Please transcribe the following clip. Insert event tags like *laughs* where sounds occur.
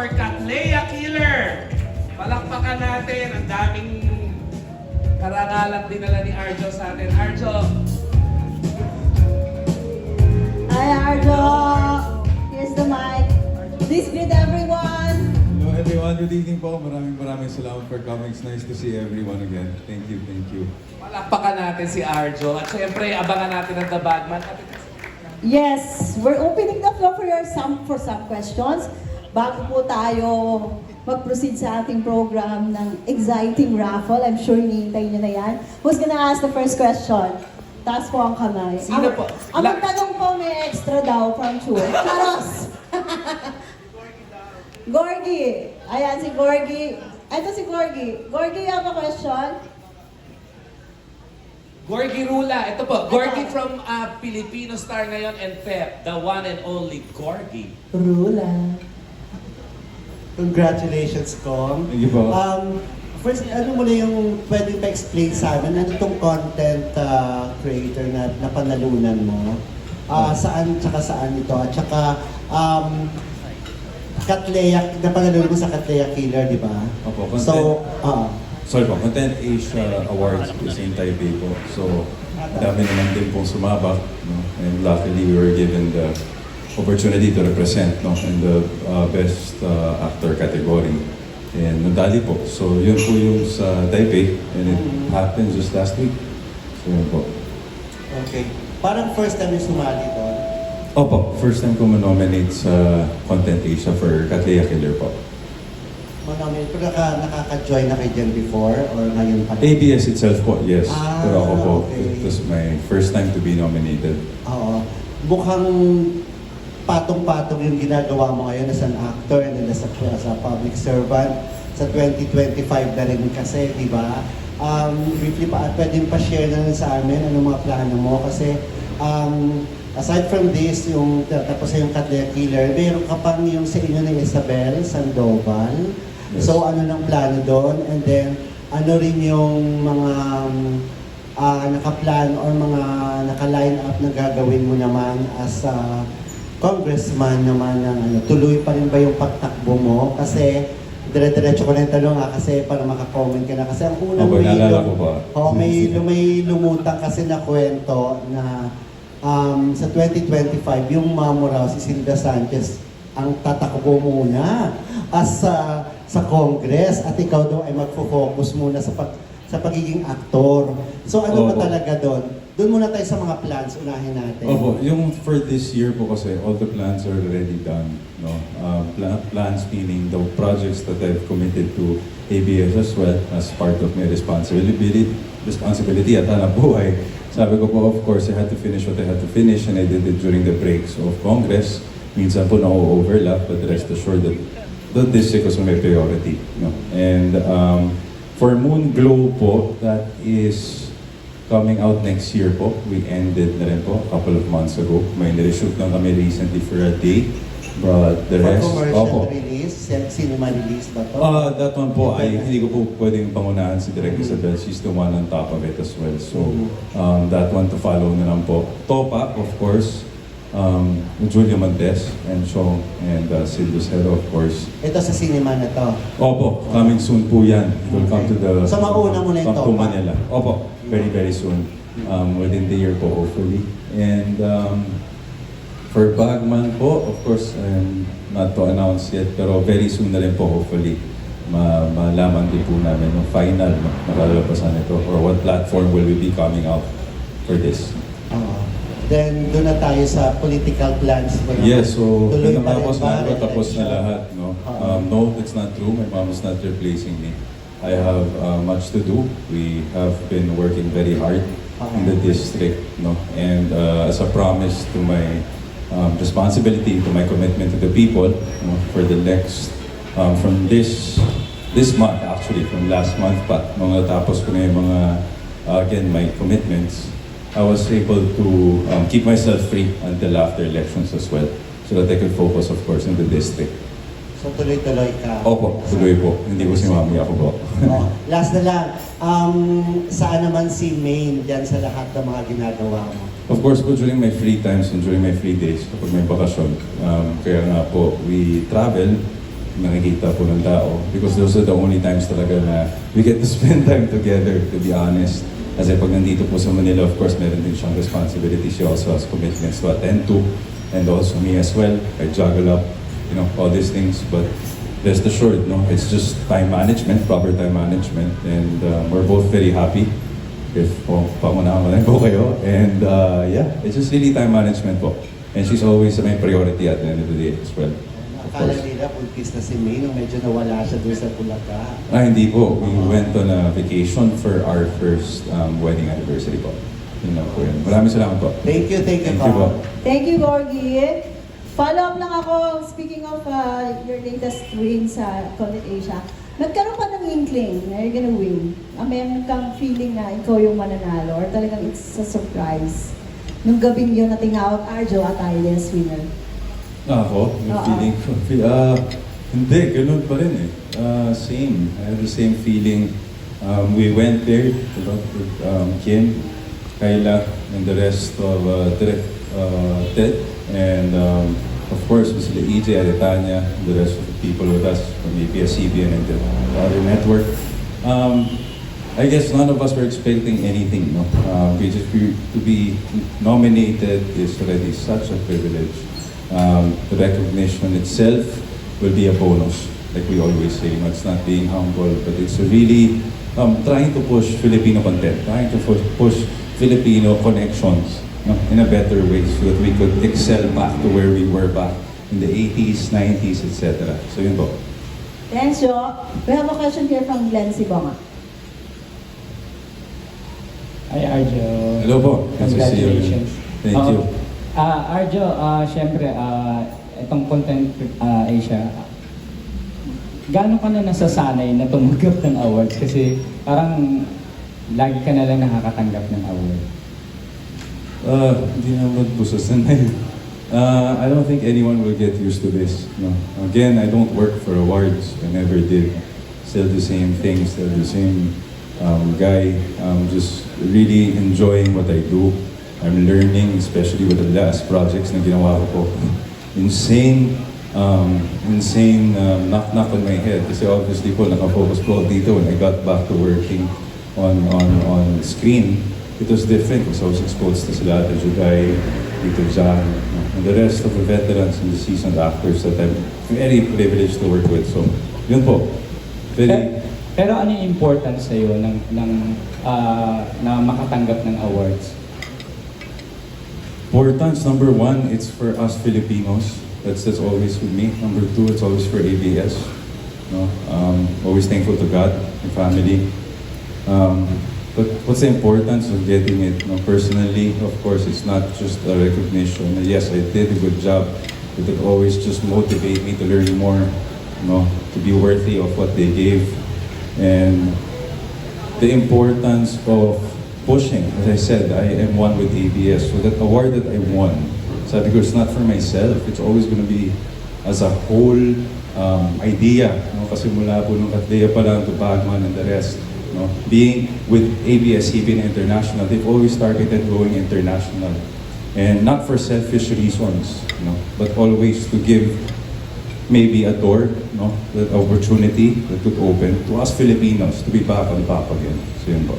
for Catlea Killer. Palakpakan natin. Ang daming karangalan dinala ni Arjo sa atin. Arjo, Hi, Arjo! Here's the mic. Please greet everyone. Hello everyone, good evening po. Maraming maraming salamat for coming. It's nice to see everyone again. Thank you, thank you. palakpakan natin si Arjo. At syempre, abangan natin ang The Bagman. Yes, we're opening the floor for your some for some questions. Bago po tayo mag-proceed sa ating program ng exciting raffle, I'm sure hinihintay niyo na yan. Who's gonna ask the first question? Taas po ang kamay. Sino ang, po? Ang La- magtanong po may extra daw from Chua. Charos! *laughs* Gorgie! Ayan si Gorgie. Ito si Gorgie. Gorgie, you have a question? Gorgie Rula. Ito po. Gorgie Ito. from uh, Filipino Star ngayon and Pep. The one and only Gorgie. Rula. Congratulations, Kong. Thank you po. Um, first, ano mo na yung pwede pa-explain sa amin? Ano itong content uh, creator na napanalunan mo? Ah, saan, tsaka saan ito? At tsaka, um, Katleya, napanalunan mo sa Katleya Killer, di ba? Opo, content. So, ah, Sorry po, Content Asia Awards is in Taipei po. So, dami naman din pong sumabak. No? And luckily, we were given the opportunity to represent no? in the uh, Best uh, Actor category. And nadali po. So, yun po yung sa Taipei. And it happened just last week. So, yun po. okay. Parang first time yung sumali doon. Opo, first time ko manominate sa Content Asia for Katleya Killer po. Manami, pero naka, nakaka-join na kayo dyan before or ngayon pa? ABS itself po, yes. Ah, Pero ako po, okay. it was my first time to be nominated. Oo. Mukhang patong-patong yung ginagawa mo ngayon as an actor and as a, as a public servant sa 2025 na rin kasi, di ba? Um, briefly pa, pwede pa share na rin sa amin ano mga plano mo kasi um, aside from this, yung tapos yung Katleya Killer, meron ka pang yung sa inyo ni Isabel Sandoval. Yes. So ano ng plano doon? And then, ano rin yung mga um, ah nakaplan or mga naka-line up na gagawin mo naman as a congressman naman ng ano, tuloy pa rin ba yung pagtakbo mo? Kasi dire-diretso ko na yung tanong ha, kasi para makakomment ka na. Kasi ang unang Opo, may, lum- ko pa. Oo, may, may lumutang kasi na kwento na um, sa 2025, yung mamo si Silvia Sanchez, ang tatakbo muna as sa sa Congress at ikaw daw ay magfo-focus muna sa pag sa pagiging aktor. So ano ba Opo. talaga doon? Doon muna tayo sa mga plans, unahin natin. Opo, yung for this year po kasi, all the plans are already done. No? Uh, pla- plans meaning the projects that I've committed to ABS as well as part of my responsibility, responsibility at hanap buhay. Sabi ko po, of course, I had to finish what I had to finish and I did it during the breaks of Congress. Minsan po na-overlap, but rest assured that, that this is my priority. No? And um, for Moon Glow po, that is coming out next year po. We ended na rin po a couple of months ago. May nireshoot lang kami recently for a day. But the rest, opo. release, sin- cinema release ba to? Uh, that one po, ay hindi ko po pwedeng pangunahan si Direk Isabel. She's the one on top of it as well. So, um, that one to follow na lang po. Topa, of course, um, Julia Montes and Chong and uh, Sid Lucero, of course. Ito sa cinema na to. Opo, coming soon po yan. It will come to the... So, mauna mo na yung come to? Manila. Opo, very very soon. Um, within the year po, hopefully. And um, for Bagman po, of course, um, not to announce yet, pero very soon na rin po, hopefully. Ma malaman din po namin yung final na nakalalapasan ito or what platform will we be coming out for this. Then, doon na tayo sa political plans mo. Yes, so Tuloy pa rin natapos ba? na, tapos na lahat. No? Oo. Um, no, it's not true. My mom is not replacing me. I have uh, much to do. We have been working very hard in the district. No? And uh, as a promise to my um, responsibility, to my commitment to the people, no? for the next, um, from this this month actually, from last month pa, nung natapos ko na yung mga, uh, again, my commitments, I was able to um, keep myself free until after elections as well. So that I could focus, of course, in the district. So, tuloy-tuloy ka. Opo, tuloy po. Hindi ko si mami ako po. Oh, *laughs* last na lang, um, saan naman si Maine dyan sa lahat ng mga ginagawa mo? Of course po, during my free times and during my free days, kapag may bakasyon, um, kaya nga po, we travel nakikita po ng tao. Because those are the only times talaga na we get to *laughs* spend time together, to be honest. Kasi pag nandito po sa Manila, of course, meron din siyang responsibility. She also has commitments to attend to. And also me as well. I juggle up, you know, all these things. But rest assured, no, it's just time management, proper time management. And um, we're both very happy if oh, pangunahan po kayo. And uh, yeah, it's just really time management po. And she's always my priority at the end of the day as well. Akala nila buntis na si May nung medyo nawala siya doon sa Bulaga. Ah, hindi po. We went on a vacation for our first um, wedding anniversary po. Yun lang po yun. Maraming salamat po. Thank you, thank you, Thank you po. Thank you, Gorgie. Follow up lang ako, speaking of uh, your latest win sa Content Asia. Nagkaroon ka ng inkling na you're gonna win. Ah, meron kang feeling na ikaw yung mananalo or talagang it's a surprise. Nung gabing yun na tinawag Arjo at Ailes winner. Ako, yung Oo. feeling ko. Ah, hindi, ganun pa rin eh. Ah, same. I have the same feeling. Um, we went there, diba, with um, Kim, Kayla, and the rest of uh, Direk uh, Ted. And um, of course, with sila EJ, Aretanya, and the rest of the people with us from ABS-CBN and the other network. Um, I guess none of us were expecting anything. No, uh, we just we, to be nominated is already such a privilege. Um, the recognition itself will be a bonus, like we always say. You know, it's not being humble, but it's really um, trying to push Filipino content, trying to push, push Filipino connections no, in a better way, so that we could excel back to where we were back in the 80s, 90s, etc. So yun po. Thanks, Jo. We have a question here from Glenn Sibonga. Hi, Arjo. Hello po. Nice you. Congratulations. Thank Oo. you. Ah, Arjo, ah, syempre, ah, itong Content ah, Asia, gaano ka na nasasanay na tumanggap ng awards? Kasi parang lagi ka na lang nakakatanggap ng award. Uh, hindi naman po sa sanay. Uh, I don't think anyone will get used to this. No. Again, I don't work for awards. I never did. Still the same thing, still the same um, guy. I'm just really enjoying what I do. I'm learning, especially with the last projects na ginawa ko po. Insane, um, insane um, knock-knock on my head. Kasi obviously po, nakafocus po dito when I got back to working on, on, on screen it was different because I was exposed to sila Ate Jugay, Tito John, and the rest of the veterans and the seasoned actors that I'm very privileged to work with. So, yun po. Very, Pero, ano yung importance sa'yo ng, ng, ah, na makatanggap ng awards? Importance, number one, it's for us Filipinos. That's, that's always with me. Number two, it's always for ABS. Um, always thankful to God and family. Um, but what's the importance of getting it? No, personally, of course, it's not just a recognition. Yes, I did a good job, but it always just motivate me to learn more, you know, to be worthy of what they gave. And the importance of pushing. As I said, I am one with ABS. So that award that I won, sabi ko, it's not for myself. It's always going to be as a whole um, idea. No? Kasi mula po nung Katlea pa lang to Bagman and the rest. No? Being with ABS-CBN International, they've always targeted going international. And not for selfish reasons, no? but always to give maybe a door, no, that opportunity that could open to us Filipinos to be back on top again. So yun po.